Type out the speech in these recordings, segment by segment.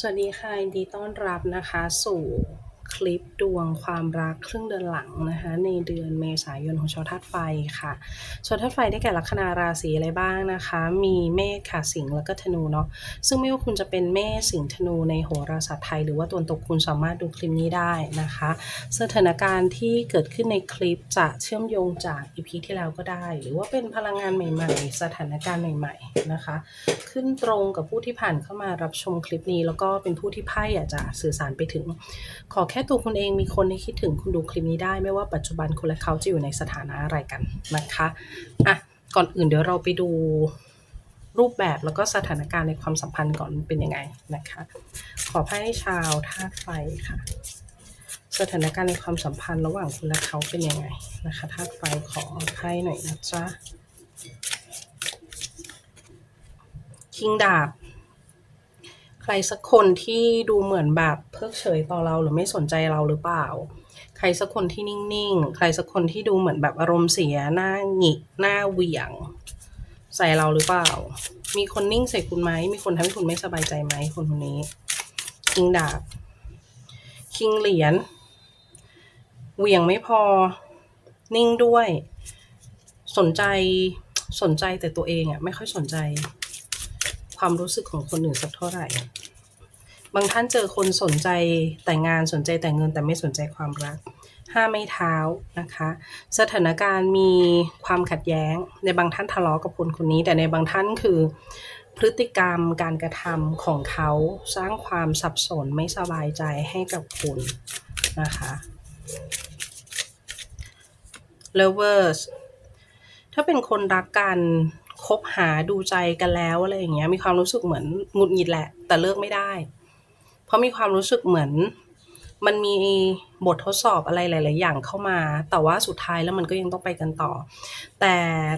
สวัสดีค่ะยินดีต้อนรับนะคะสู่ คลิปดวงความรักครึ่งเดือนหลังนะคะในเดือนเมษายนของชาวธาตุไฟค่ะ ชาวธาตุไฟได้แก่ลัคนาราศีอะไรบ้างนะคะ มีเมษค่ะสิงห์แล้วก็ธนูเนาะซึ่งไม่ว่าคุณจะเป็นเมษสิงห์ธนูในโหราศาสตร์ไทย หรือว่าตัวนตกคุณสามารถดูคลิปนี้ได้นะคะ สถานการณ์ที่เกิดขึ้นในคลิปจะเชื่อมโยงจากอีพีที่แล้วก็ได้ หรือว่าเป็นพลังงานใหม่ๆ สถานการณ์ใหม่ ๆนะคะ ขึ้นตรงกับผู้ที่ผ่านเข้ามารับชมคลิปนี้ แล้วก็เป็นผู้ที่ไพ่อยากจะสื่อสารไปถึง ขอแค่ตัวคุณเองมีคนที่คิดถึงคุณดูคลิปนี้ได้ ไม่ว่าปัจจุบันคุณและเขาจะอยู่ในสถานะอะไรกันนะคะอะก่อนอื่นเดี๋ยวเราไปดูรูปแบบแล้วก็สถานการณ์ในความสัมพันธ์ก่อนเป็นยังไงนะคะ ขอไพ่ชาวธาตุไฟค่ะ สถานการณ์ในความสัมพันธ์ระหว่างคุณและเขาเป็นยังไงนะคะธาตุไฟขอไพ่หน่อยนะจ๊ะคิงดาบ ใครสักคนที่ดูเหมือนแบบเพิกเฉยต่อเราหรือไม่สนใจเราหรือเปล่า ใครสักคนที่นิ่งๆ ใครสักคนที่ดูเหมือนแบบอารมณ์เสียหน้าหงิกหน้าเหวี่ยง ใส่เราหรือเปล่า มีคนนิ่งใส่คุณไหมมีคนทำให้คุณไม่สบายใจไหมคนคนนี้คิงดาบคิงเหรียญเหวี่ยงไม่พอ นิ่งด้วย สนใจสนใจแต่ตัวเองอะไม่ค่อยสนใจ ความรู้สึกของคนอื่นสักเท่าไหร่ บางท่านเจอคนสนใจแต่งงานสนใจแต่เงินแต่ไม่สนใจความรักห้าไม่เท้านะคะ สถานการณ์มีความขัดแย้ง ในบางท่านทะเลาะกับคนคนนี้ แต่ในบางท่านคือ พฤติกรรมการกระทำของเขาสร้างความสับสนไม่สบายใจให้กับคุณนะคะ lovers ถ้าเป็นคนรักกัน คบหาดูใจกันแล้วอะไรอย่างเงี้ยมีความรู้สึกเหมือนหงุดหงิดแหละ แต่เลิกไม่ได้ เพราะมีความรู้สึกเหมือนมันมีบททดสอบอะไรหลาย ๆ อย่างเข้ามา แต่ว่าสุดท้ายแล้วมันก็ยังต้องไปกันต่อ แต่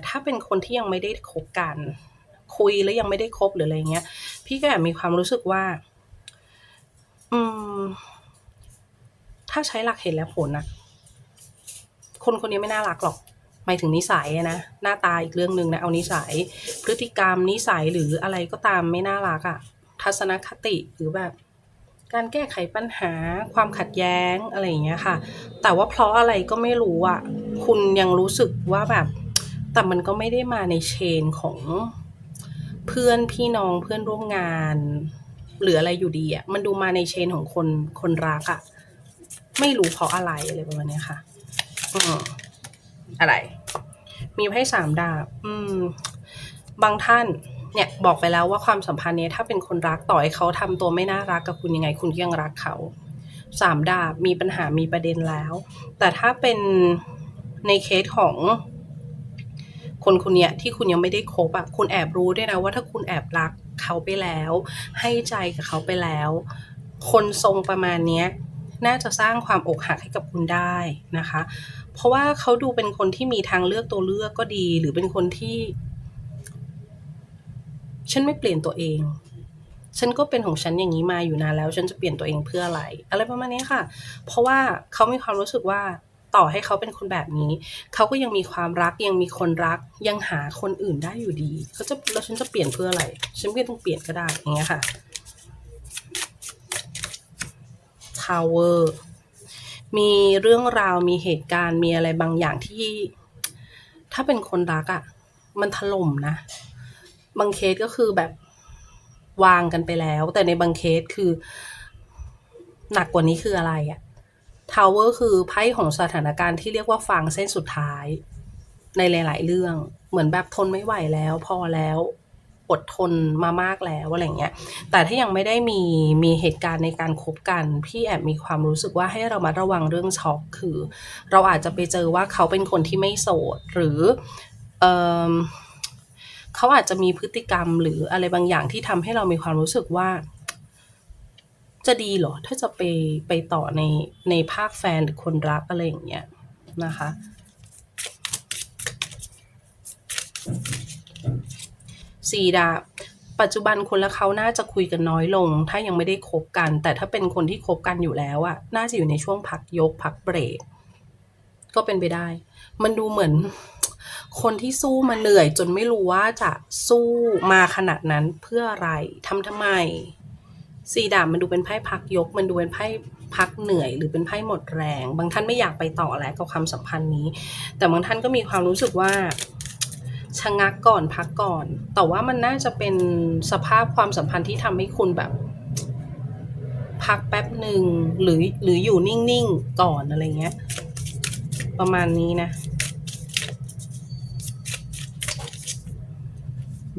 ถ้าเป็นคนที่ยังไม่ได้คบกัน คุยแล้วยังไม่ได้คบหรืออะไรเงี้ย พี่ก็แอบมีความรู้สึกว่า อืม ถ้าใช้หลักเหตุและผลอะคนคนนี้ไม่น่ารักหรอก หมายถึงนิสัยนะหน้าตาอีกเรื่องหนึ่งนะเอานิสัย พฤติกรรมนิสัยหรืออะไรก็ตามไม่น่ารักอะทัศนคติหรือแบบการแก้ไขปัญหาความขัดแย้งอะไรอย่างเงี้ยค่ะ แต่ว่าเพราะอะไรก็ไม่รู้อะคุณยังรู้สึกว่าแบบ แต่มันก็ไม่ได้มาในเชนของเพื่อนพี่น้องเพื่อนร่วมงานหรืออะไรอยู่ดีอะมันดูมาในเชนของคนคนรักอะไม่รู้เพราะอะไรอะไรประมาณนี้ค่ะ อืมอะไร มีไพ่สามดาบ อืม บางท่าน เนี่ยบอกไปแล้วว่าความสัมพันธ์เนี้ยถ้าเป็นคนรักต่อให้เขาทำตัวไม่น่ารักกับคุณยังไง คุณก็ยังรักเขาสามดาบมีปัญหามีประเด็นแล้ว แต่ถ้าเป็นในเคสของคนคนเนี้ยที่คุณยังไม่ได้คบอะคุณแอบรู้ด้วยนะว่าถ้าคุณแอบรักเขาไปแล้ว ให้ใจกับเขาไปแล้ว คนทรงประมาณเนี้ย น่าจะสร้างความอกหักให้กับคุณได้นะคะ เพราะว่าเขาดูเป็นคนที่มีทางเลือกตัวเลือกก็ดี หรือเป็นคนที่ ฉันไม่เปลี่ยนตัวเอง ฉันก็เป็นของฉันอย่างนี้มาอยู่นานแล้ว ฉันจะเปลี่ยนตัวเองเพื่ออะไร อะไรประมาณนี้ค่ะ เพราะว่าเขามีความรู้สึกว่าต่อให้เขาเป็นคนแบบนี้ เขาก็ยังมีความรักยังมีคนรัก ยังหาคนอื่นได้อยู่ดี เขาจะแล้วฉันจะเปลี่ยนเพื่ออะไร ฉันไม่ต้องเปลี่ยนก็ได้อย่างเงี้ยค่ะ Tower มีเรื่องราวมีเหตุการณ์มีอะไรบางอย่างที่ ถ้าเป็นคนรักอะ่ะ มันถล่มนะ บางเคสก็คือแบบวางกันไปแล้ว แต่ในบางเคสคือ หนักกว่านี้คืออะไรอะ่ะ Tower คือไพ่ของสถานการณ์ที่เรียกว่าฟางเส้นสุดท้าย ในหลาย ๆ เรื่องเหมือนแบบทนไม่ไหวแล้ว พอแล้ว อดทนมามากแล้วอะไรเงี้ย แต่ถ้ายังไม่ได้มีมีเหตุการณ์ในการคบกัน พี่แอบมีความรู้สึกว่าให้เรามาระวังเรื่องช็อกคือ เราอาจจะไปเจอว่าเขาเป็นคนที่ไม่โสดหรือเออเขาอาจจะมีพฤติกรรมหรืออะไรบางอย่างที่ทำให้เรามีความรู้สึกว่า จะดีเหรอ ถ้าจะไปไปต่อในในภาคแฟนหรือคนรักอะไรอย่างเงี้ยนะคะ สี่ดาบ ปัจจุบันคนและเขาน่าจะคุยกันน้อยลง ถ้ายังไม่ได้คบกัน แต่ถ้าเป็นคนที่คบกันอยู่แล้วอะน่าจะอยู่ในช่วงพักยกพักเบรก ก็เป็นไปได้ มันดูเหมือน คนที่สู้มาเหนื่อย จนไม่รู้ว่าจะสู้มาขนาดนั้นเพื่ออะไรทำทำไมสี่ดาบมันดูเป็นไพ่พักยก มันดูเป็นไพ่พักเหนื่อยหรือเป็นไพ่หมดแรง บางท่านไม่อยากไปต่อแล้วกับความสัมพันธ์นี้ แต่บางท่านก็มีความรู้สึกว่า ชะงักก่อนพักก่อน แต่ว่ามันน่าจะเป็นสภาพความสัมพันธ์ที่ทำให้คุณแบบ พักแป๊บหนึ่งหรือหรืออยู่นิ่งๆก่อนอะไรเงี้ย ประมาณนี้นะ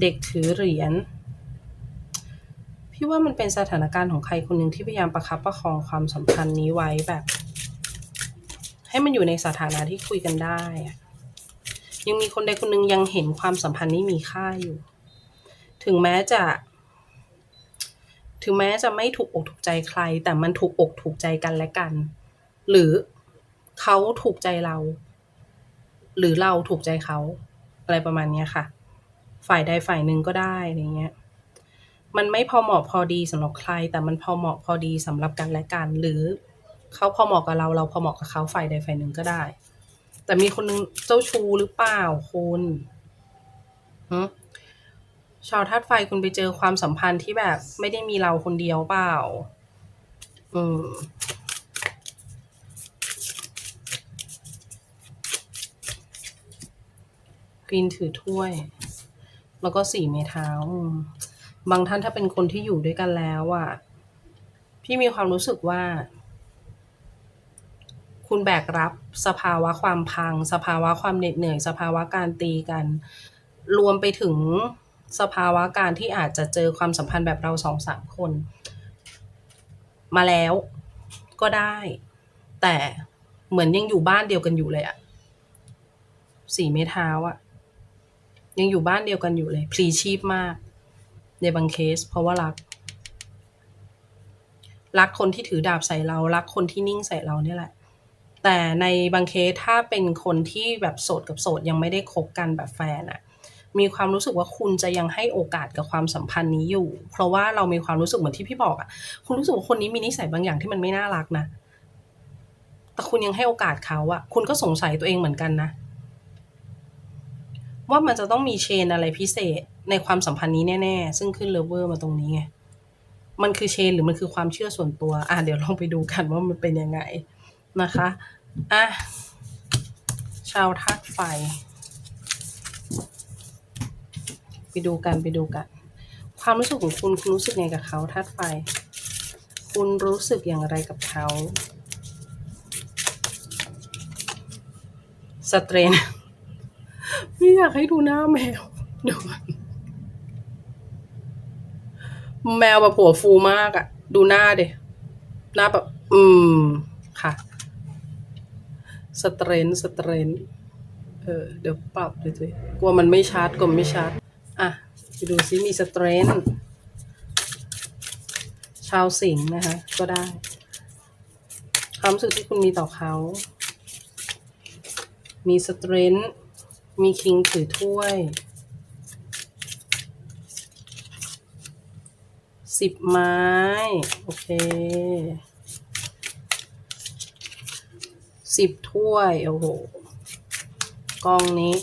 เด็กถือเหรียญพี่ว่ามันเป็นสถานการณ์ของใครคนหนึ่งที่พยายามประคับประคองความสัมพันธ์นี้ไว้แบบ ให้มันอยู่ในสถานะที่คุยกันได้อะ ยังมีคนใดคนหนึ่งยังเห็นความสัมพันธ์นี้มีค่าอยู่ ถึงแม้จะ ถึงแม้จะไม่ถูกอกถูกใจใคร แต่มันถูกอกถูกใจกันและกัน หรือเขาถูกใจเรา หรือเราถูกใจเขา อะไรประมาณนี้ค่ะ ฝ่ายใดฝ่ายหนึ่งก็ได้อะไรเงี้ย มันไม่พอเหมาะพอดีสำหรับใคร แต่มันพอเหมาะพอดีสำหรับกันและกัน หรือเขาพอเหมาะกับเรา เราพอเหมาะกับเขาฝ่ายใดฝ่ายหนึ่งก็ได้ แต่มีคนนึงเจ้าชู้หรือเปล่าคุณหึชาวธาตุไฟคุณไปเจอความสัมพันธ์ที่แบบ ไม่ได้มีเราคนเดียวเปล่า อืมกรีนถือถ้วย แล้วก็สี่เมเท้า บางท่านถ้าเป็นคนที่อยู่ด้วยกันแล้วอะ พี่มีความรู้สึกว่า คุณแบกรับสภาวะความพัง สภาวะความเหน็ดเหนื่อย สภาวะการตีกัน รวมไปถึงสภาวะการที่อาจจะเจอความสัมพันธ์แบบเราสองสามคน มาแล้วก็ได้ แต่เหมือนยังอยู่บ้านเดียวกันอยู่เลยอะสี่เมเท้าอะยังอยู่บ้านเดียวกันอยู่เลยพลีชีพมาก ในบางเคส เพราะว่ารัก รักคนที่ถือดาบใส่เรา รักคนที่นิ่งใส่เราเนี่ยแหละ แต่ในบางเคสถ้าเป็นคนที่แบบโสดกับโสดยังไม่ได้คบกันแบบแฟนอะมีความรู้สึกว่าคุณจะยังให้โอกาสกับความสัมพันธ์นี้อยู่ เพราะว่าเรามีความรู้สึกเหมือนที่พี่บอกอะคุณรู้สึกว่าคนนี้มีนิสัยบางอย่างที่มันไม่น่ารักนะ แต่คุณยังให้โอกาสเขาอะคุณก็สงสัยตัวเองเหมือนกันนะ ว่ามันจะต้องมีเชนอะไรพิเศษในความสัมพันธ์นี้แน่ๆ ซึ่งขึ้นเลเวอร์มาตรงนี้ไง มันคือเชนหรือมันคือความเชื่อส่วนตัว อะเดี๋ยวลองไปดูกันว่ามันเป็นยังไง นะคะอะชาวธาตุไฟ ไปดูกันไปดูกัน ความรู้สึกของคุณคุณรู้สึกไงกับเขาธาตุไฟ คุณรู้สึกอย่างไรกับเขาสเตรนไม่อยากให้ดูหน้าแมวดี๋ยวก่อนแมวแบบหัวฟูมากอะดูหน้าเดหน้าแบบ อืม สเตรนสเตรนเออเดี๋ยวปรับเลยสิกลัวมันไม่ชัดกลัวไม่ชัดอะไปดูซิมีสเตรนชาวสิงห์นะคะ ก็ได้ความรู้สึกที่คุณมีต่อเขา มีสเตรนมีคิงถือถ้วยสิบไม้ โอเค สิบถ้วย โอ้โห กองนี้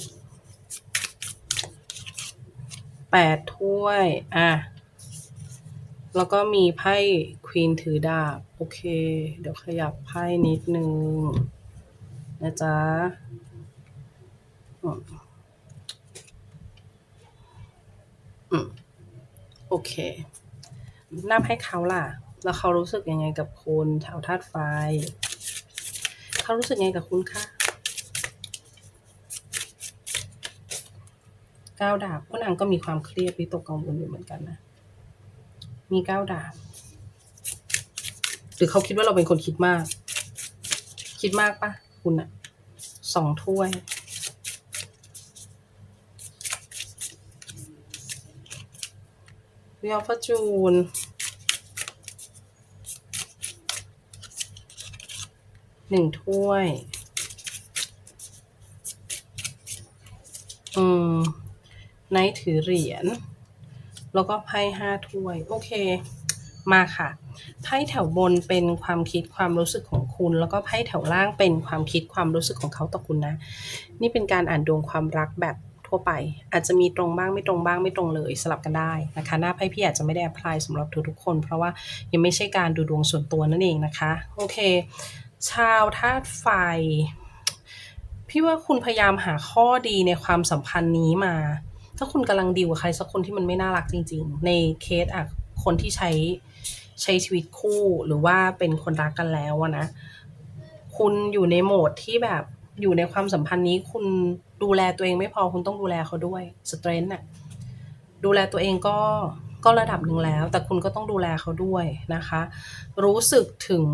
แปดถ้วย อะ แล้วก็มีไพ่ควีนถือดาบ โอเค เดี๋ยวขยับไพ่นิดนึง นะจ๊ะอืมอืมโอเค นับให้เขาล่ะ แล้วเขารู้สึกยังไงกับคุณชาวธาตุไฟ เขารู้สึกไงกับคุณคะก้าวดาบพวกนางก็มีความเครียดวิตกกังวลอยู่เหมือนกันนะ มีก้าวดาบ หรือเขาคิดว่าเราเป็นคนคิดมาก คิดมากปะคุณอะสองถ้วยวิออฟจูน หนึ่งถ้วย อืมไนท์ถือเหรียญ แล้วก็ไพ่ห้าถ้วย โอเค มาค่ะ ไพ่แถวบนเป็นความคิดความรู้สึกของคุณ แล้วก็ไพ่แถวล่างเป็นความคิดความรู้สึกของเขาต่อคุณนะ นี่เป็นการอ่านดวงความรักแบบทั่วไป อาจจะมีตรงบ้างไม่ตรงบ้างไม่ตรงเลยสลับกันได้นะคะ หน้าไพ่พี่อาจจะไม่ได้ apply สำหรับทุกๆคน เพราะว่ายังไม่ใช่การดูดวงส่วนตัวนั่นเองนะคะ โอเค ชาวธาตุไฟ พี่ว่าคุณพยายามหาข้อดีในความสัมพันธ์นี้มา ถ้าคุณกำลังดีลกับใครสักคนที่มันไม่น่ารักจริง ๆ ในเคสอะคนที่ใช้ใช้ชีวิตคู่หรือว่าเป็นคนรักกันแล้วนะ คุณอยู่ในโหมดที่แบบอยู่ในความสัมพันธ์นี้คุณดูแลตัวเองไม่พอคุณต้องดูแลเขาด้วยสเตรนท์น่ะดูแลตัวเองก็ก็ระดับหนึ่งแล้ว แต่คุณก็ต้องดูแลเขาด้วยนะคะ รู้สึกถึง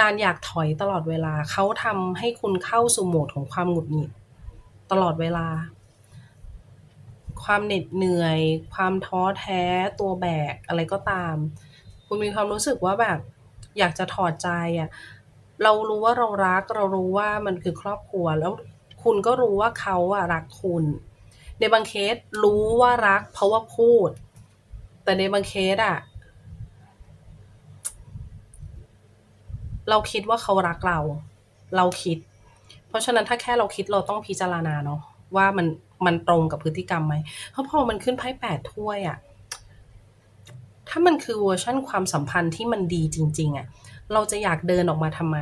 การอยากถอยตลอดเวลาเขาทำให้คุณเข้าสู่โหมดของความหงุดหงิด ตลอดเวลา ความเหน็ดเหนื่อย ความท้อแท้ตัวแบกอะไรก็ตาม คุณมีความรู้สึกว่าแบบ อยากจะถอดใจอะเรารู้ว่าเรารักเรารู้ว่ามันคือครอบครัวแล้วคุณก็รู้ว่าเขาอะรักคุณ ในบางเคสรู้ว่ารักเพราะว่าพูด แต่ในบางเคสอะ เราคิดว่าเขารักเรา เราคิด เพราะฉะนั้นถ้าแค่เราคิดเราต้องพิจารณาเนาะว่ามันมันตรงกับพฤติกรรมไหมเพราะพอมันขึ้นไพ่แปดถ้วยอะถ้ามันคือเวอร์ชันความสัมพันธ์ที่มันดีจริง ๆอะเราจะอยากเดินออกมาทำไม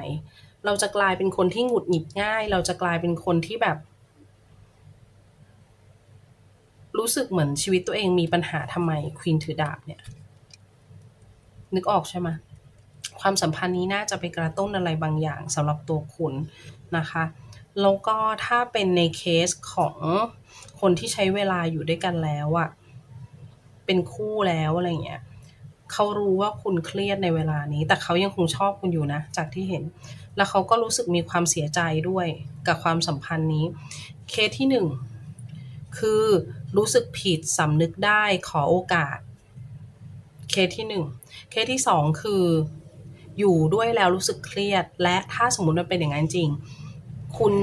เราจะกลายเป็นคนที่หงุดหงิดง่าย เราจะกลายเป็นคนที่แบบ รู้สึกเหมือนชีวิตตัวเองมีปัญหาทำไม Queen ถือดาบเนี่ย นึกออกใช่ไหม ความสัมพันธ์นี้น่าจะไปกระตุ้นอะไรบางอย่างสำหรับตัวคุณนะคะ แล้วก็ถ้าเป็นในเคสของคนที่ใช้เวลาอยู่ด้วยกันแล้วอะเป็นคู่แล้วอะไรเงี้ยเขารู้ว่าคุณเครียดในเวลานี้ แต่เขายังคงชอบคุณอยู่นะ จากที่เห็น แล้วเขาก็รู้สึกมีความเสียใจด้วยกับความสัมพันธ์นี้ เคสที่หนึ่งคือรู้สึกผิดสำนึกได้ขอโอกาส เคสที่หนึ่งเคสที่สองคือ อยู่ด้วยแล้วรู้สึกเครียด และถ้าสมมติมันเป็นอย่างนั้นจริง คุณ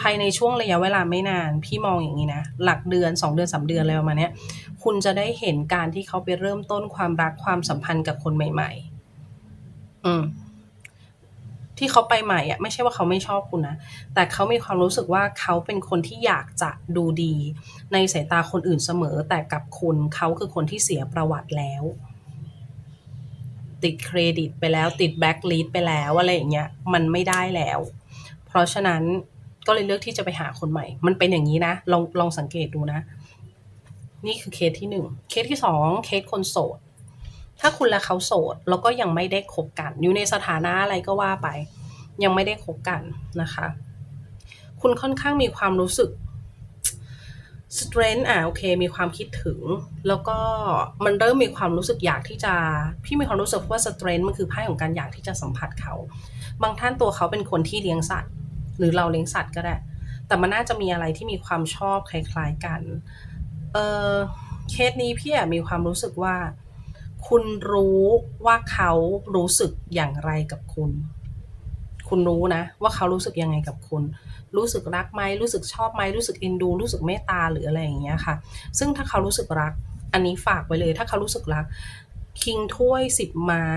ภายในช่วงระยะเวลาไม่นาน พี่มองอย่างนี้นะ หลักเดือน 2 เดือน 3 เดือนอะไรประมาณนี้คุณจะได้เห็นการที่เขาไปเริ่มต้นความรักความสัมพันธ์กับคนใหม่ ๆ อืมที่เขาไปใหม่อะไม่ใช่ว่าเขาไม่ชอบคุณนะ แต่เขามีความรู้สึกว่าเขาเป็นคนที่อยากจะดูดี ในสายตาคนอื่นเสมอ แต่กับคุณเขาคือคนที่เสียประวัติแล้ว ติดเครดิตไปแล้ว ติดแบ็คลิสต์ไปแล้วอะไรอย่างเงี้ยมันไม่ได้แล้ว เพราะฉะนั้นก็เลยเลือกที่จะไปหาคนใหม่ มันเป็นอย่างนี้นะ ลองลองสังเกตดูนะ นี่คือเคสที่หนึ่งเคสที่สองเคสคนโสด ถ้าคุณและเขาโสดแล้วก็ยังไม่ได้คบกัน อยู่ในสถานะอะไรก็ว่าไป ยังไม่ได้คบกันนะคะ คุณค่อนข้างมีความรู้สึก strength อะโอเค มีความคิดถึง แล้วก็มันเริ่มมีความรู้สึกอยากที่จะ พี่มีความรู้สึกว่า strength มันคือไพ่ของการอยากที่จะสัมผัสเขา บางท่านตัวเขาเป็นคนที่เลี้ยงสัตว์ หรือเราเลี้ยงสัตว์ก็ได้ แต่มันน่าจะมีอะไรที่มีความชอบคล้ายๆกัน เออเคสนี้พี่มีความรู้สึกว่า คุณรู้ว่าเขารู้สึกอย่างไรกับคุณ คุณรู้นะ ว่าเขารู้สึกยังไงกับคุณ รู้สึกรักไหมรู้สึกชอบไหมรู้สึกเอ็นดู รู้สึกเมตตาหรืออะไรอย่างเงี้ยค่ะ ซึ่งถ้าเขารู้สึกรัก อันนี้ฝากไว้เลย ถ้าเขารู้สึกรัก คิงถ้วยสิบไม้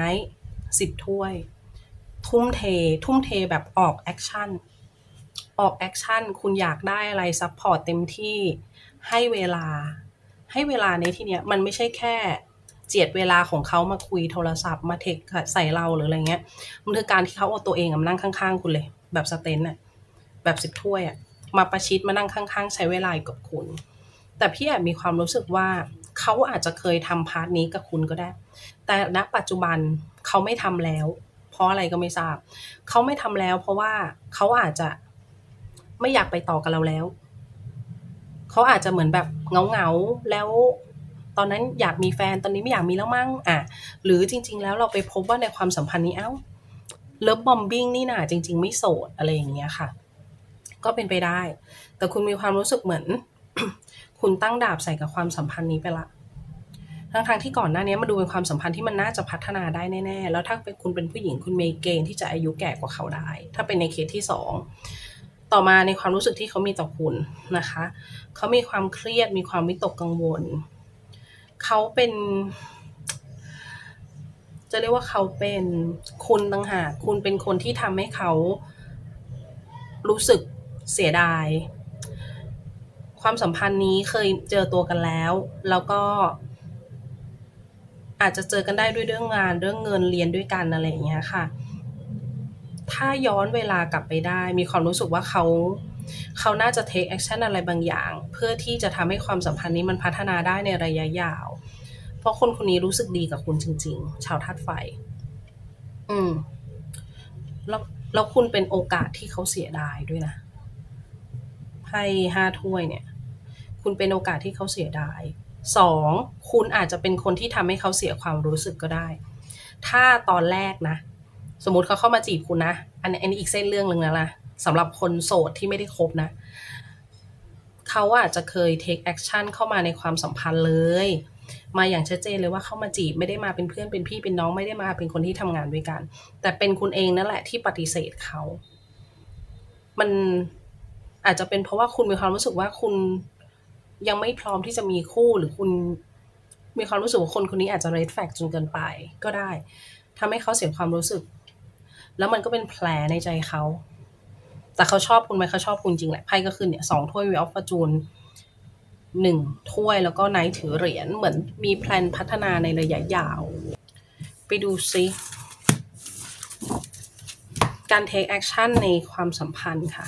สิบถ้วย ทุ่มเท ทุ่มเทแบบออกแอคชั่นออกแอคชั่นคุณอยากได้อะไรซัพพอร์ตเต็มที่ให้เวลา ให้เวลาในที่เนี้ยมันไม่ใช่แค่เจียดเวลาของเขามาคุยโทรศัพท์มาเทคใส่เราหรืออะไรเงี้ย มันคือการที่เขาเอาตัวเองมานั่งข้างๆ คุณเลย แบบสเตนน่ะ แบบสิบถ้วยอะมาประชิดมานั่งข้างๆ ใช้เวลากับคุณ แต่พี่แอบมีความรู้สึกว่าเขาอาจจะเคยทำพาร์ทนี้กับคุณก็ได้ แต่ณปัจจุบันเขาไม่ทำแล้ว เพราะอะไรก็ไม่ทราบ เขาไม่ทำแล้ว เพราะว่าเขาอาจจะไม่อยากไปต่อกับเราแล้ว เขาอาจจะเหมือนแบบเงาๆแล้วตอนนั้นอยากมีแฟนตอนนี้ไม่อยากมีแล้วมั้งอะหรือจริง ๆ แล้วเราไปพบว่าในความสัมพันธ์นี้เอ้าเลิฟบอมบิงนี่น่ะจริง ๆ ไม่โสดอะไรอย่างเงี้ยค่ะ ก็เป็นไปได้ แต่คุณมีความรู้สึกเหมือน คุณตั้งดาบใส่กับความสัมพันธ์นี้ไปละทั้งๆที่ก่อนหน้านี้มันดูเป็นความสัมพันธ์ที่มันน่าจะพัฒนาได้แน่ๆ แล้วถ้าเป็นคุณเป็นผู้หญิงคุณมีเกณฑ์ที่จะอายุแก่กว่าเขาได้ ถ้าเป็นในเคสที่สองต่อมาในความรู้สึกที่เขามีต่อคุณนะคะ เขามีความเครียดมีความวิตกกังวล เขาเป็น จะเรียกว่าเขาเป็นคุณต่างหากคุณเป็นคนที่ทำให้เขารู้สึก เสียดาย ความสัมพันธ์นี้เคยเจอตัวกันแล้ว แล้วก็ อาจจะเจอกันได้ด้วยเรื่องงานเรื่องเงินเรียนด้วยกันอะไรอย่างเงี้ยค่ะ ถ้าย้อนเวลากลับไปได้ มีความรู้สึกว่าเขาเขาน่าจะ take action อะไรบางอย่าง เพื่อที่จะทำให้ความสัมพันธ์นี้มันพัฒนาได้ในระยะยาว เพราะคนคนนี้รู้สึกดีกับคุณจริง ๆ ชาวธาตุไฟ อืม แล้วแล้วคุณเป็นโอกาสที่เขาเสียดายด้วยนะ ไพ่ห้าถ้วยเนี่ย คุณเป็นโอกาสที่เขาเสียดายสองคุณอาจจะเป็นคนที่ทำให้เขาเสียความรู้สึกก็ได้ ถ้าตอนแรกนะ สมมติเขาเข้ามาจีบคุณนะ อันนี้อันนี้อีกเส้นเรื่องหนึ่งแล้วนะสำหรับคนโสดที่ไม่ได้คบนะ เขาอาจจะเคย take action เข้ามาในความสัมพันธ์เลย มาอย่างชัดเจนเลยว่าเข้ามาจีบไม่ได้มาเป็นเพื่อนเป็นพี่เป็นน้องไม่ได้มาเป็นคนที่ทำงานด้วยกัน แต่เป็นคุณเองนั่นแหละที่ปฏิเสธเขา มัน อาจจะเป็นเพราะว่าคุณมีความรู้สึกว่าคุณยังไม่พร้อมที่จะมีคู่หรือคุณมีความรู้สึกว่าคนคนนี้อาจจะ red flag จนเกินไปก็ได้ทำให้เขาเสียความรู้สึก แล้วมันก็เป็นแผลในใจเขา แต่เขาชอบคุณไหมเขาชอบคุณจริงแหละไพ่ก็คือเนี่ยสองถ้วย Wheel of Fortune หนึ่งถ้วยแล้วก็ไนท์ถือเหรียญเหมือนมีแพลนพัฒนาในระยะยาว ไปดูซิการ take action ในความสัมพันธ์ค่ะ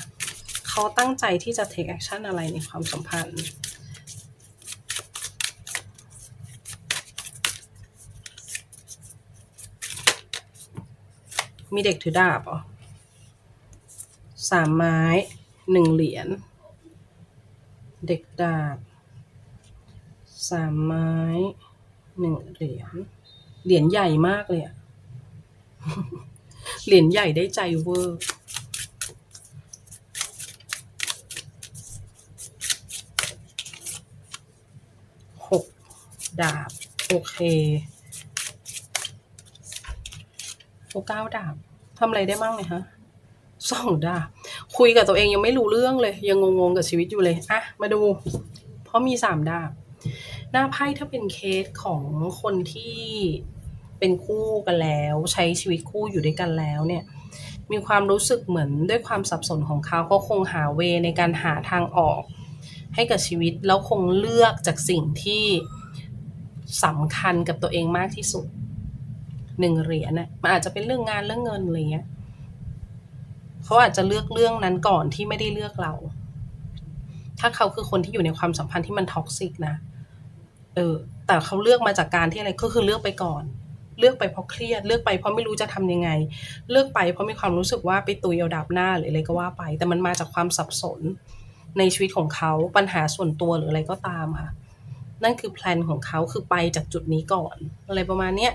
เขาตั้งใจที่จะ take action อะไรในความสัมพันธ์มีเด็กถือดาบเหรอสามไม้หนึ่งเหรียญ เด็กดาบสามไม้หนึ่งเหรียญ เหรียญใหญ่มากเลยอะเหรียญใหญ่ได้ใจเวอร์ หก ดาบ โอเคโอเก้าดาบทำอะไรได้มั่งเนี่ยฮะสองดาบ คุยกับตัวเองยังไม่รู้เรื่องเลย ยังงงๆกับชีวิตอยู่เลยอะมาดู เพราะมีสามดาบ หน้าไพ่ถ้าเป็นเคสของคนที่เป็นคู่กันแล้ว ใช้ชีวิตคู่อยู่ด้วยกันแล้วเนี่ย มีความรู้สึกเหมือนด้วยความสับสนของเขาเขาคงหาเวในการหาทางออก ให้กับชีวิตแล้วคงเลือกจากสิ่งที่ สำคัญกับตัวเองมากที่สุดหนึ่งเหรียญน่ะมันอาจจะเป็นเรื่องงานเรื่องเงินอะไรเงี้ยเขาอาจจะเลือกเรื่องนั้นก่อนที่ไม่ได้เลือกเรา ถ้าเขาคือคนที่อยู่ในความสัมพันธ์ที่มันท็อกซิกนะเออ แต่เขาเลือกมาจากการที่อะไรก็คือเลือกไปก่อน เลือกไปเพราะเครียด เลือกไปเพราะไม่รู้จะทำยังไง เลือกไปเพราะมีความรู้สึกว่าไปตุยเอาดับหน้าหรืออะไรก็ว่าไป แต่มันมาจากความสับสนในชีวิตของเขาปัญหาส่วนตัวหรืออะไรก็ตามค่ะ นั่นคือแพลนของเขาคือไปจากจุดนี้ก่อน อะไรประมาณเนี้ย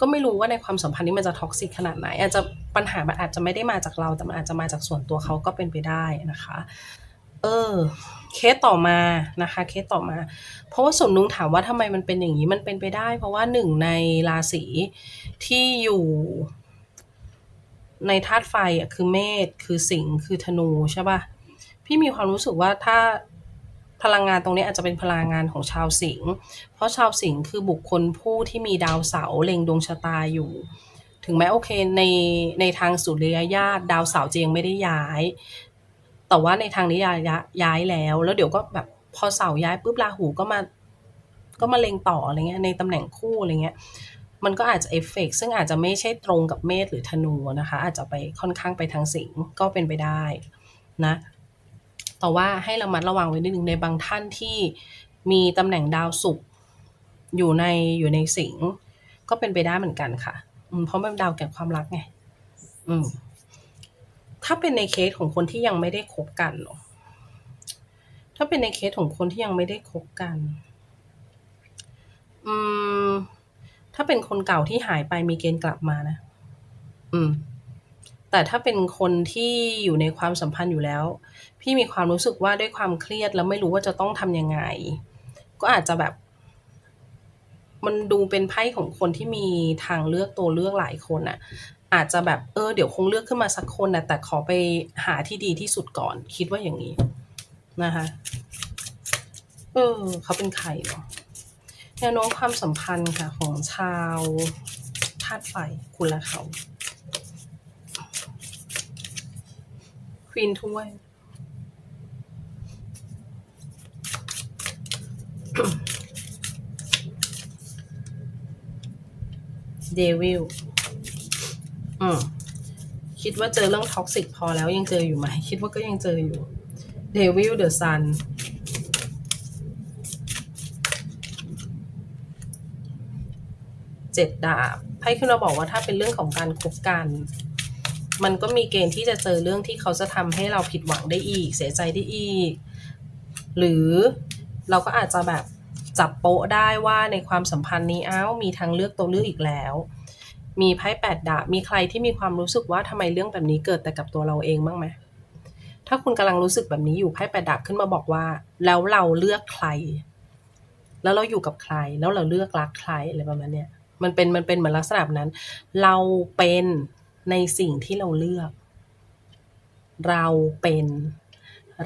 ก็ไม่รู้ว่าในความสัมพันธ์นี้มันจะท็อกซิกขนาดไหน อาจจะปัญหามันอาจจะไม่ได้มาจากเรา แต่มันอาจจะมาจากส่วนตัวเขาก็เป็นไปได้นะคะ เออ เคสต่อมานะคะ เคสต่อมา เพราะว่าส่วนนุ้งถามว่าทำไมมันเป็นอย่างนี้มันเป็นไปได้ เพราะว่าหนึ่งในราศีที่อยู่ในธาตุไฟอะคือเมษคือสิงคือธนูใช่ป่ะพี่มีความรู้สึกว่าถ้า พลังงานตรงนี้อาจจะเป็นพลังงานของชาวสิงห์เพราะชาวสิงห์คือบุคคลผู้ที่มีดาวเสาเล็งดวงชะตาอยู่ ถึงแม้โอเคในในทางสุริยญาติดาวเสาจะยังไม่ได้ย้าย แต่ว่าในทางนี้ย้ายย้ายแล้ว แล้วเดี๋ยวก็แบบพอเสาย้ายปุ๊บราหูก็มาก็มาเล็งต่ออะไรเงี้ยในตำแหน่งคู่อะไรเงี้ยมันก็อาจจะเอฟเฟกซึ่งอาจจะไม่ใช่ตรงกับเมษหรือธนูนะคะ อาจจะไปค่อนข้างไปทางสิงก็เป็นไปได้นะ แต่ว่าให้ระมัดระวังไว้นิดนึงในบางท่านที่มีตำแหน่งดาวศุกร์อยู่ในอยู่ในสิงห์ก็เป็นไปได้เหมือนกันค่ะ อืมเพราะมันดาวแก่ความรักไง อืม ถ้าเป็นในเคสของคนที่ยังไม่ได้คบกันเนอะถ้าเป็นในเคสของคนที่ยังไม่ได้คบกัน อืม ถ้าเป็นคนเก่าที่หายไปมีเกณฑ์กลับมานะ อืม แต่ถ้าเป็นคนที่อยู่ในความสัมพันธ์อยู่แล้ว พี่มีความรู้สึกว่าด้วยความเครียดแล้วไม่รู้ว่าจะต้องทำยังไง ก็อาจจะแบบ มันดูเป็นไพ่ของคนที่มีทางเลือกตัวเลือกหลายคนอะอาจจะแบบเออเดี๋ยวคงเลือกขึ้นมาสักคนนะแต่ขอไปหาที่ดีที่สุดก่อน คิดว่าอย่างนี้นะคะเออเขาเป็นใครเนาะแนวโน้มความสัมพันธ์ค่ะของชาวธาตุไฟคุณและเขา ควีนถ้วยเดวิลอืมคิดว่าเจอเรื่องท็อกซิกพอแล้วยังเจออยู่ไหม คิดว่าก็ยังเจออยู่เดวิลเดอะซันเจ็ดดาบไพ่ขึ้นมาบอกว่าถ้าเป็นเรื่องของการคบกัน มันก็มีเกณฑ์ที่จะเจอเรื่องที่เขาจะทำให้เราผิดหวังได้อีก เสียใจได้อีก หรือเราก็อาจจะแบบจับโป๊ะได้ว่าในความสัมพันธ์นี้อ้าวมีทางเลือกตัวเลือกอีกแล้ว มีไพ่แปดดาบมีใครที่มีความรู้สึกว่าทำไมเรื่องแบบนี้เกิดแต่กับตัวเราเองบ้างไหมถ้าคุณกำลังรู้สึกแบบนี้อยู่ไพ่แปดดาบขึ้นมาบอกว่า แล้วเราเลือกใคร แล้วเราอยู่กับใคร แล้วเราเลือกรักใครอะไรประมาณเนี้ยมันเป็นมันเป็นเหมือนลักษณะนั้น เราเป็น ในสิ่งที่เราเลือก เราเป็น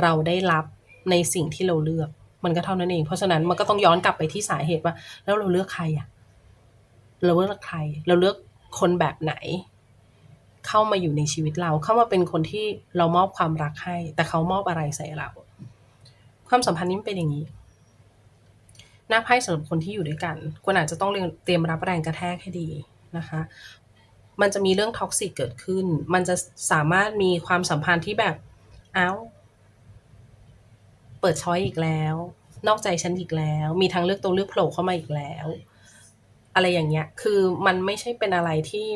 เราได้รับในสิ่งที่เราเลือก มันก็เท่านั้นเอง เพราะฉะนั้นมันก็ต้องย้อนกลับไปที่สาเหตุว่า แล้วเราเลือกใครอะเราเลือกใคร เราเลือกคนแบบไหน เข้ามาอยู่ในชีวิตเรา เข้ามาเป็นคนที่เรามอบความรักให้ แต่เขามอบอะไรใส่เรา ความสัมพันธ์นี้เป็นอย่างนี้หน้าไพ่สำหรับคนที่อยู่ด้วยกันควรอาจจะต้องเตรียมรับแรงกระแทกให้ดีนะคะ มันจะมีเรื่องท็อกซิกเกิดขึ้น มันจะสามารถมีความสัมพันธ์ที่แบบ เอ้า เปิดช้อยอีกแล้ว นอกใจฉันอีกแล้ว มีทางเลือกตัวเลือกโผล่เข้ามาอีกแล้ว อะไรอย่างเงี้ย คือมันไม่ใช่เป็นอะไรที่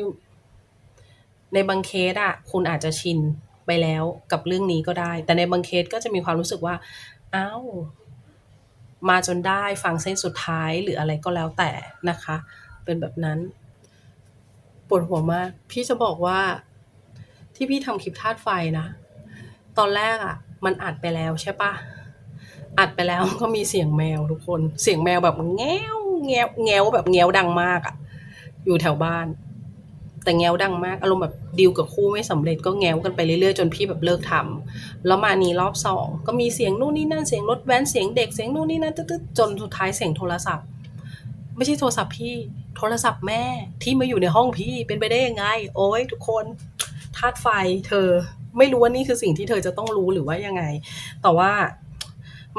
ในบางเคสอะคุณอาจจะชินไปแล้วกับเรื่องนี้ก็ได้ แต่ในบางเคสก็จะมีความรู้สึกว่า เอ้า มาจนได้ฟังเส้นสุดท้ายหรืออะไรก็แล้วแต่นะคะ เป็นแบบนั้น ปวดหัวมาก พี่จะบอกว่าที่พี่ทำคลิปธาตุไฟนะ ตอนแรกอะมันอัดไปแล้วใช่ปะอัดไปแล้วก็มีเสียงแมวทุกคน เสียงแมวแบบแง้วแง้วแง้วแบบแง้วดังมากอะอยู่แถวบ้าน แต่แง้วดังมาก อารมณ์แบบดีลกับคู่ไม่สำเร็จก็แง้วกันไปเรื่อยๆจนพี่แบบเลิกทำแล้วมานี้รอบสองก็มีเสียงนู่นนี่นั่นเสียงรถแว้นเสียงเด็กเสียงนู่นนี่นั่นตึ๊ดจนสุดท้ายเสียงโทรศัพท์ ไม่ใช่โทรศัพท์พี่ โทรศัพท์แม่ที่มาอยู่ในห้องพี่เป็นไปได้ยังไง โอ้ยทุกคนธาตุไฟเธอไม่รู้ว่านี่คือสิ่งที่เธอจะต้องรู้หรือว่ายังไง แต่ว่า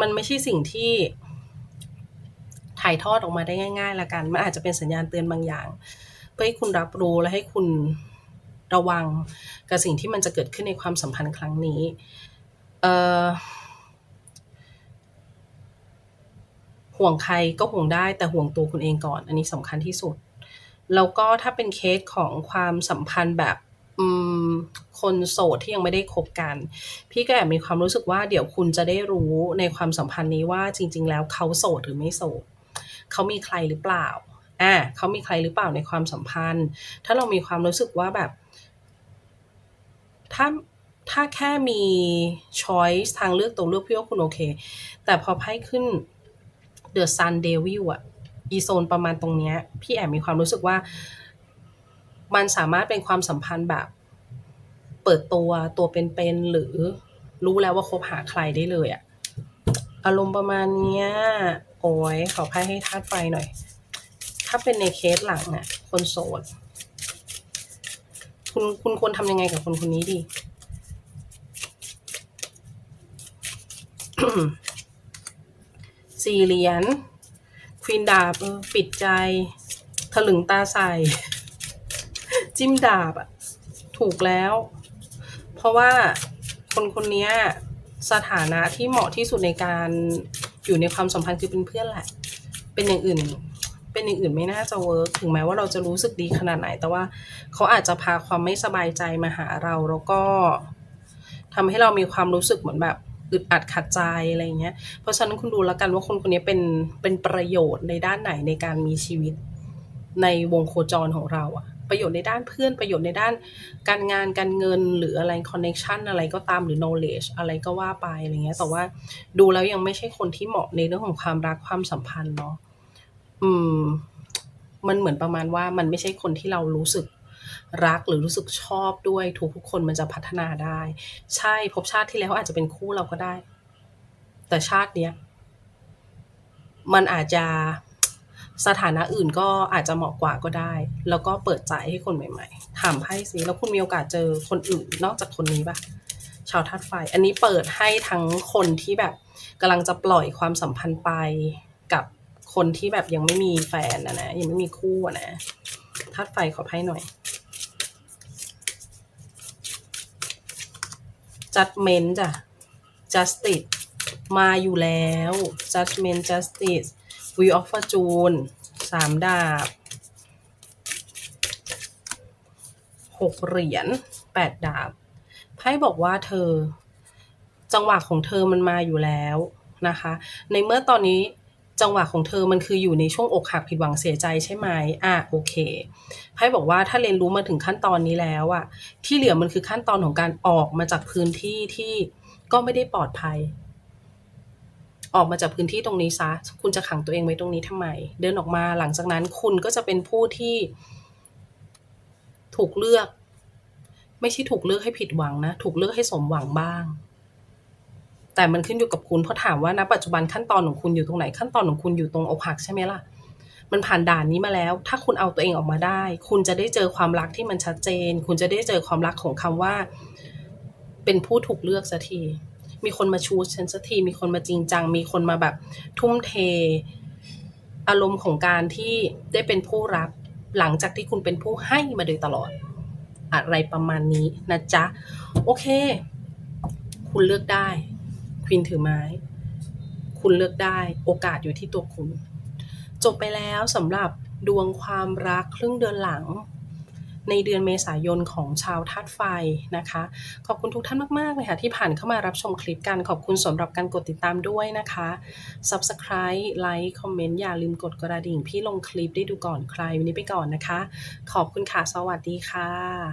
มันไม่ใช่สิ่งที่ถ่ายทอดออกมาได้ง่ายๆละกัน มันอาจจะเป็นสัญญาณเตือนบางอย่าง เพื่อให้คุณรับรู้และให้คุณระวังกับสิ่งที่มันจะเกิดขึ้นในความสัมพันธ์ครั้งนี้ เอ่อ ห่วงใครก็ห่วงได้แต่ห่วงตัวคุณเองก่อน อันนี้สำคัญที่สุด แล้วก็ถ้าเป็นเคสของความสัมพันธ์แบบคนโสดที่ยังไม่ได้คบกัน พี่ก็แอบมีความรู้สึกว่าเดี๋ยวคุณจะได้รู้ในความสัมพันธ์นี้ว่าจริง ๆ แล้วเขาโสดหรือไม่โสดเขามีใครหรือเปล่าอ่าเขามีใครหรือเปล่าในความสัมพันธ์ ถ้าเรามีความรู้สึกว่าแบบ ถ้าถ้าแค่มี choice ทางเลือกตัวเลือกพี่ว่าคุณโอเค แต่พอไพ่ขึ้น The Sun Devil อะอีโซนประมาณตรงเนี้ย พี่แอบมีความรู้สึกว่า มันสามารถเป็นความสัมพันธ์แบบ เปิดตัวตัวเป็นๆหรือรู้แล้วว่าคบหาใครได้เลยอะอารมณ์ประมาณเนี้ย โอ้ยขอไพ่ให้ธาตุไฟหน่อย ถ้าเป็นในเคสหลังน่ะ คนโสด คุณคุณควรทำยังไงกับคนคนนี้ดี สี่เหรียญควีนดาบเออปิดใจ ถลึงตาใส่ จิ้มดาบอะถูกแล้ว เพราะว่าคนคนนี้สถานะที่เหมาะที่สุดในการอยู่ในความสัมพันธ์คือเป็นเพื่อนแหละ เป็นอย่างอื่น เป็นอย่างอื่นไม่น่าจะเวิร์กถึงแม้ว่าเราจะรู้สึกดีขนาดไหน แต่ว่าเขาอาจจะพาความไม่สบายใจมาหาเรา แล้วก็ทำให้เรามีความรู้สึกเหมือนแบบ อึดอัดขัดใจอะไรเงี้ย เพราะฉะนั้นคุณดูแล้วกันว่าคนคนนี้เป็นเป็นประโยชน์ในด้านไหนในการมีชีวิต ในวงโคจรของเราอะประโยชน์ในด้านเพื่อนประโยชน์ในด้านการงานการเงินหรืออะไรคอนเน็ชันอะไรก็ตามหรือ knowledge อะไรก็ว่าไปอะไรเงี้ย แต่ว่าดูแล้วยังไม่ใช่คนที่เหมาะในเรื่องของความรักความสัมพันธ์เนาะอืม มันเหมือนประมาณว่ามันไม่ใช่คนที่เรารู้สึก รักหรือรู้สึกชอบด้วยทุกทุกคนมันจะพัฒนาได้ ใช่ภพชาติที่แล้วอาจจะเป็นคู่เราก็ได้ แต่ชาติเนี้ยมันอาจจะสถานะอื่นก็อาจจะเหมาะกว่าก็ได้ แล้วก็เปิดใจให้คนใหม่ ๆ ถามไพ่สิแล้วคุณมีโอกาสเจอคนอื่นนอกจากคนนี้ปะชาวธาตุไฟ อันนี้เปิดให้ทั้งคนที่แบบกำลังจะปล่อยความสัมพันธ์ไปกับคนที่แบบยังไม่มีแฟนนะนะยังไม่มีคู่นะธาตุไฟขอไพ่หน่อย judgment จ้ะ justice มาอยู่แล้ว judgment justice wheel of fortune สามดาบหกเหรียญแปดดาบไพ่บอกว่าเธอ จังหวะของเธอมันมาอยู่แล้วนะคะ ในเมื่อตอนนี้ จังหวะของเธอมันคืออยู่ในช่วงอกหักผิดหวังเสียใจใช่ไหมอะโอเคไพ่บอกว่าถ้าเรียนรู้มาถึงขั้นตอนนี้แล้วอะที่เหลือมันคือขั้นตอนของการออกมาจากพื้นที่ที่ก็ไม่ได้ปลอดภัย ออกมาจากพื้นที่ตรงนี้ซะ คุณจะขังตัวเองไว้ตรงนี้ทำไม เดินออกมาหลังจากนั้นคุณก็จะเป็นผู้ที่ ถูกเลือก ไม่ใช่ถูกเลือกให้ผิดหวังนะ ถูกเลือกให้สมหวังบ้าง แต่มันขึ้นอยู่กับคุณเพราะถามว่าณปัจจุบันขั้นตอนของคุณอยู่ตรงไหนขั้นตอนของคุณอยู่ตรงอกหักใช่ไหมล่ะมันผ่านด่านนี้มาแล้ว ถ้าคุณเอาตัวเองออกมาได้ คุณจะได้เจอความรักที่มันชัดเจน คุณจะได้เจอความรักของคำว่า เป็นผู้ถูกเลือกสักทีมีคนมาชูฉันสักทีมีคนมาจริงจัง มีคนมาแบบทุ่มเท อารมณ์ของการที่ได้เป็นผู้รับ หลังจากที่คุณเป็นผู้ให้มาโดยตลอด อะไรประมาณนี้นะจ๊ะ โอเค คุณเลือกได้ ควีนถือไม้ คุณเลือกได้โอกาสอยู่ที่ตัวคุณ จบไปแล้วสำหรับดวงความรักครึ่งเดือนหลัง ในเดือนเมษายนของชาวธาตุไฟนะคะ ขอบคุณทุกท่านมากๆเลยค่ะที่ผ่านเข้ามารับชมคลิปกัน ขอบคุณสำหรับการกดติดตามด้วยนะคะ Subscribe ไลค์คอมเมนต์อย่าลืมกดกระดิ่ง พี่ลงคลิปได้ดูก่อนใครวันนี้ไปก่อนนะคะ ขอบคุณค่ะ สวัสดีค่ะ